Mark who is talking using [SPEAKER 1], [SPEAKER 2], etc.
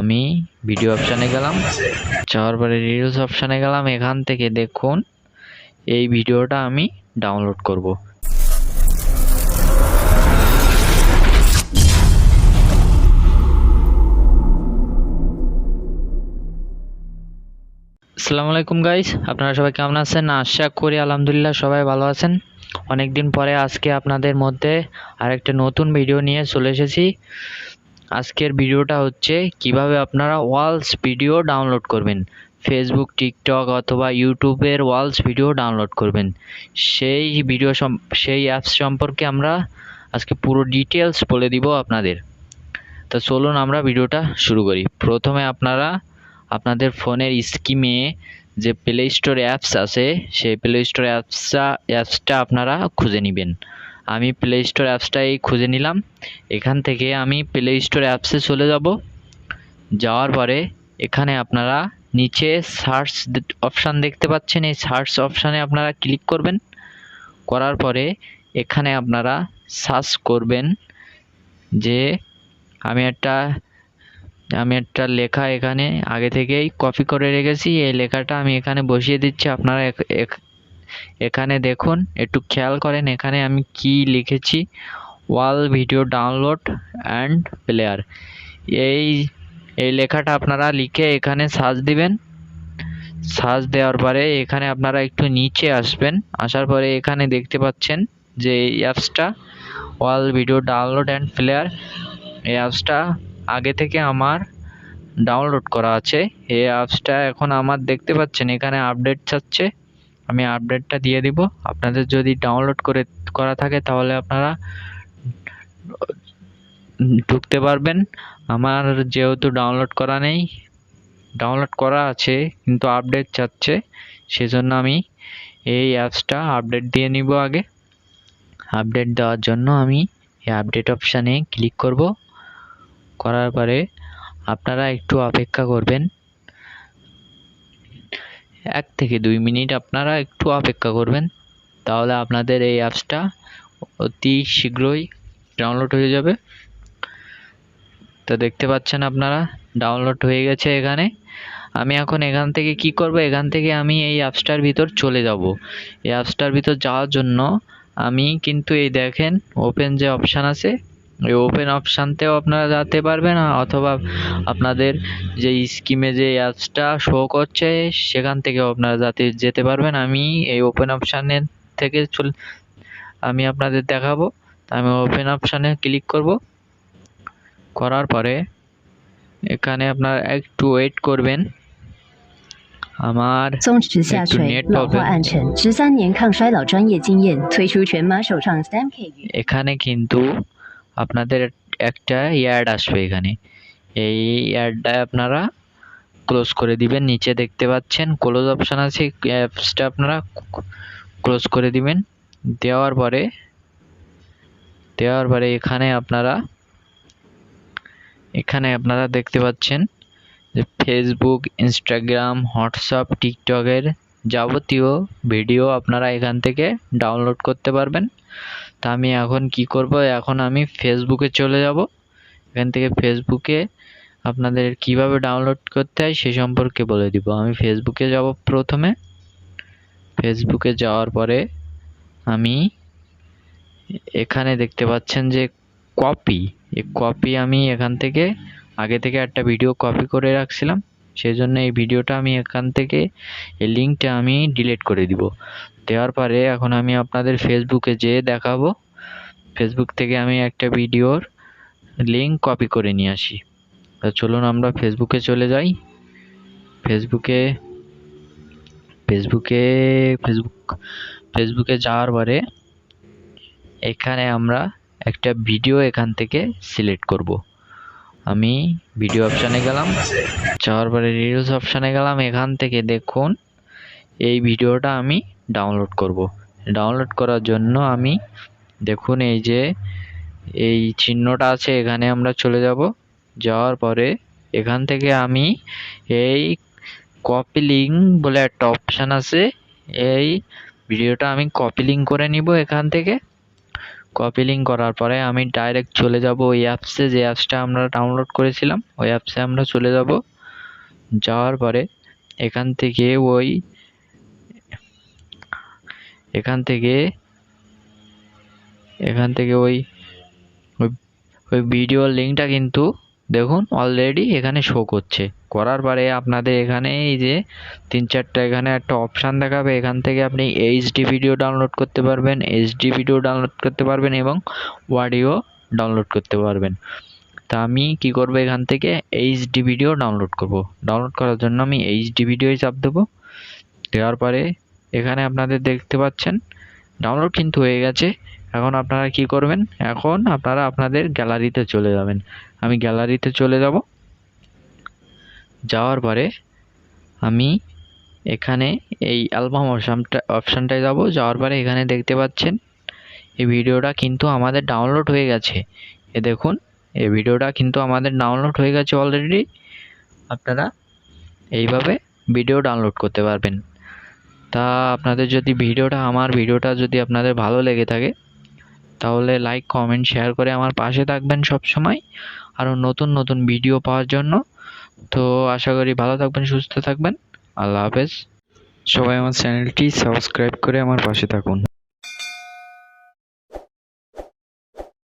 [SPEAKER 1] আমি ভিডিও অপশানে গেলাম। যাওয়ার পরে রিলস অপশানে গেলাম। এখান থেকে দেখুন, এই ভিডিওটা আমি ডাউনলোড করব। আসসালামু আলাইকুম গাইস আপনারা সবাই কেমন আছেন? আশা করি আলহামদুলিল্লাহ সবাই ভালো আছেন। অনেক দিন পরে আজকে আপনাদের মধ্যে আরেকটা নতুন ভিডিও নিয়ে চলে এসেছি। আজকের ভিডিওটা হচ্ছে কীভাবে আপনারা ওয়ালস ভিডিও ডাউনলোড করবেন। ফেসবুক টিকটক অথবা ইউটিউবের ওয়ালস ভিডিও ডাউনলোড করবেন। সেই ভিডিও সেই অ্যাপস সম্পর্কে আমরা আজকে পুরো ডিটেলস বলে দিব আপনাদের। তো চলুন আমরা ভিডিওটা শুরু করি। প্রথমে আপনারা আপনাদের ফোনের স্কিমে যে প্লে স্টোর অ্যাপস আছে, সেই প্লে স্টোর অ্যাপসটা অ্যাপসটা আপনারা খুঁজে নেবেন। আমি প্লে স্টোর অ্যাপসটাই খুঁজে নিলাম। এখান থেকে আমি প্লে স্টোর অ্যাপসে চলে যাব। যাওয়ার পরে এখানে আপনারা নিচে সার্চ অপশান দেখতে পাচ্ছেন। এই সার্চ অপশানে আপনারা ক্লিক করবেন। করার পরে এখানে আপনারা সার্চ করবেন যে আমি একটা আমি একটা লেখা এখানে আগে থেকেই কপি করে রেখেছি। এই লেখাটা আমি এখানে বসিয়ে দিচ্ছি। আপনারা এখানে দেখুন, একটু খেয়াল করেন, এখানে আমি কি লিখেছি? Wall video download and player. এই এই লেখাটা আপনারা লিখে এখানে সার্চ দিবেন। সার্চ দেওয়ার পরে এখানে আপনারা একটু নিচে আসবেন। আসার পরে এখানে দেখতে পাচ্ছেন যে এই অ্যাপসটা wall video download and player. এই অ্যাপসটা আগে থেকে আমার ডাউনলোড করা আছে। এই অ্যাপসটা এখন আমার দেখতে পাচ্ছেন, এখানে আপডেট চাচ্ছে আমি আপডেটটা দিয়ে দিব। আপনাদের যদি ডাউনলোড করে, করা থাকে তাহলে আপনারা ঢুকতে পারবেন। আমার যেহেতু ডাউনলোড করা নেই ডাউনলোড করা আছে, কিন্তু আপডেট চাচ্ছে, সেজন্য আমি এই অ্যাপসটা আপডেট দিয়ে নিব আগে। আপডেট দেওয়ার জন্য আমি এই আপডেট অপশানে ক্লিক করব। করার পরে আপনারা একটু অপেক্ষা করবেন। এক থেকে দুই মিনিট আপনারা একটু অপেক্ষা করবেন। তাহলে আপনাদের এই অ্যাপসটা অতি শীঘ্রই ডাউনলোড হয়ে যাবে। তো দেখতে পাচ্ছেন আপনারা, ডাউনলোড হয়ে গেছে এখানে। আমি এখন এখান থেকে কি করব? এখান থেকে আমি এই অ্যাপসটার ভিতর চলে যাব। এই অ্যাপসটার ভিতর যাওয়ার জন্য আমি কিন্তু এই দেখেন ওপেন যে অপশান আছে ওই ওপেন অপশানতেও আপনারা যেতে পারবেন আ- অথবা আপনাদের যে স্কিমে যে অ্যাপসটা শো করছে সেখান থেকেও আপনারা যাতে যেতে পারবেন আমি এই ওপেন অপশানের থেকে চল আমি আপনাদের দেখাবো তা আমি ওপেন অপশানে ক্লিক করব করার পরে এখানে আপনারা একটু ওয়েট করবেন আমার
[SPEAKER 2] 宗旨下
[SPEAKER 1] 哎就
[SPEAKER 2] 垂
[SPEAKER 1] net，
[SPEAKER 2] 老
[SPEAKER 1] problem
[SPEAKER 2] 化暗沉，十三年抗衰老专业经验，推出全麻首创 Stem K 语
[SPEAKER 1] এখানে কিন্তু আপনাদের একটা অ্যাড আসবে এখানে। এই অ্যাডটা আপনারা ক্লোজ করে দিবেন। নিচে দেখতে পাচ্ছেন ক্লোজ অপশান আছে। অ্যাপসটা আপনারা ক্লোজ করে দিবেন। দেওয়ার পরে দেওয়ার পরে এখানে আপনারা এখানে আপনারা দেখতে পাচ্ছেন যে ফেসবুক ইনস্টাগ্রাম হোয়াটসঅ্যাপ টিকটকের যাবতীয় ভিডিও আপনারা এখান থেকে ডাউনলোড করতে পারবেন। তা আমি এখন কি করব? এখন আমি ফেসবুকে চলে যাব। এখান থেকে ফেসবুকে আপনাদের কীভাবে ডাউনলোড করতে হয় সে সম্পর্কে বলে দিব। আমি ফেসবুকে যাব প্রথমে। ফেসবুকে যাওয়ার পরে আমি এখানে দেখতে পাচ্ছেন যে কপি এই কপি আমি এখান থেকে আগে থেকে একটা ভিডিও কপি করে রাখছিলাম। সেই জন্য এই ভিডিওটা আমি এখান থেকে, এই লিঙ্কটা আমি ডিলিট করে দিব। দেওয়ার পরে এখন আমি আপনাদের ফেসবুকে যেয়ে দেখাবো। ফেসবুক থেকে আমি একটা ভিডিওর লিঙ্ক কপি করে নিয়ে আসি। তো চলুন আমরা ফেসবুকে চলে যাই। ফেসবুকে ফেসবুকে ফেসবুক ফেসবুকে যাওয়ার পরে এখানে আমরা একটা ভিডিও এখান থেকে সিলেক্ট করব। আমি ভিডিও অপশানে গেলাম। যাওয়ার পরে রিলস অপশানে গেলাম। এখান থেকে দেখুন, এই ভিডিওটা আমি ডাউনলোড করব। ডাউনলোড করার জন্য আমি দেখুন এই যে, এই চিহ্নটা আছে, এখানে আমরা চলে যাব। যাওয়ার পরে এখান থেকে আমি এই কপি লিঙ্ক বলে একটা অপশান আছে। এই ভিডিওটা আমি কপি লিঙ্ক করে নিব এখান থেকে। কপি লিঙ্ক করার পরে আমি ডাইরেক্ট চলে যাব ওই অ্যাপসে যে অ্যাপসটা আমরা ডাউনলোড করেছিলাম, ওই অ্যাপসে আমরা চলে যাব। যাওয়ার পরে এখান থেকে ওই, এখান থেকে এখান থেকে ওই ওই ভিডিও লিঙ্কটা কিন্তু দেখুন অলরেডি এখানে শো করছে। করার পরে আপনাদের এখানে এই যে তিন চারটা এখানে একটা অপশান দেখাবে। এখান থেকে আপনি এইচডি ভিডিও ডাউনলোড করতে পারবেন এইচডি ভিডিও ডাউনলোড করতে পারবেন এবং অডিও ডাউনলোড করতে পারবেন। তা আমি কি করব এখান থেকে? এইচডি ভিডিও ডাউনলোড করব। ডাউনলোড করার জন্য আমি এইচডি ভিডিওই চাপ দেবো। দেওয়ার পরে এখানে আপনাদের দেখতে পাচ্ছেন ডাউনলোড কিন্তু হয়ে গেছে। এখন আপনারা কি করবেন? এখন আপনারা আপনাদের গ্যালারিতে চলে যাবেন। আমি গ্যালারিতে চলে যাব। যাওয়ার পরে আমি এখানে এই অ্যালবাম অপশানটা অপশানটায় যাব। যাওয়ার পরে এখানে দেখতে পাচ্ছেন, এই ভিডিওটা কিন্তু আমাদের ডাউনলোড হয়ে গেছে। এ দেখুন, এই ভিডিওটা কিন্তু আমাদের ডাউনলোড হয়ে গেছে অলরেডি আপনারা এইভাবে ভিডিও ডাউনলোড করতে পারবেন। তা আপনাদের যদি ভিডিওটা আমার ভিডিওটা যদি আপনাদের ভালো লেগে থাকে, তাহলে লাইক কমেন্ট শেয়ার করে আমার পাশে থাকবেন সব সময় আরও নতুন নতুন ভিডিও পাওয়ার জন্য। তো আশা করি ভালো থাকবেন, সুস্থ থাকবেন। আল্লাহ হাফেজ। সবাই আমার চ্যানেলটি সাবস্ক্রাইব করে আমার পাশে থাকুন।